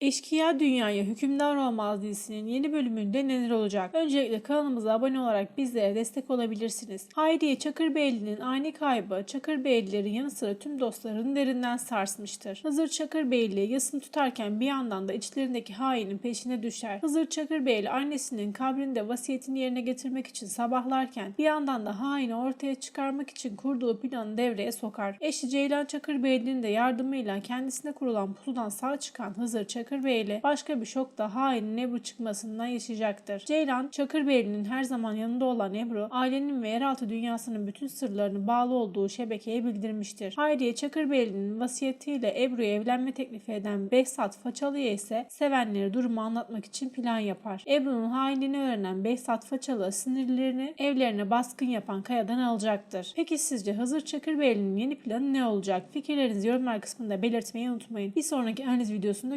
Eşkıya Dünyaya Hükümdar Olmaz dizisinin yeni bölümünde neler olacak? Öncelikle kanalımıza abone olarak bizlere destek olabilirsiniz. Hayriye Çakırbeyli'nin ani kaybı Çakırbeylilerin yanı sıra tüm dostlarını derinden sarsmıştır. Hızır Çakırbeyli yasını tutarken bir yandan da içlerindeki hainin peşine düşer. Hızır Çakırbeyli annesinin kabrinde vasiyetini yerine getirmek için sabahlarken bir yandan da haini ortaya çıkarmak için kurduğu planı devreye sokar. Eşi Ceylan Çakırbeyli'nin de yardımıyla kendisine kurulan pusudan sağ çıkan Hızır Çakırbeyli ile başka bir şok da hainin Ebru çıkmasından yaşayacaktır. Ceylan Çakırbeyli'nin her zaman yanında olan Ebru ailenin ve yeraltı dünyasının bütün sırlarını bağlı olduğu şebekeye bildirmiştir. Hayriye Çakırbeyli'nin vasiyetiyle Ebru'ya evlenme teklifi eden Behzat Façalı'ya ise sevenleri durumu anlatmak için plan yapar. Ebru'nun hainliğini öğrenen Behzat Façalı sinirlerini evlerine baskın yapan Kaya'dan alacaktır. Peki sizce Hızır Çakırbeyli'nin yeni planı ne olacak? Fikirlerinizi yorumlar kısmında belirtmeyi unutmayın. Bir sonraki analiz videosunda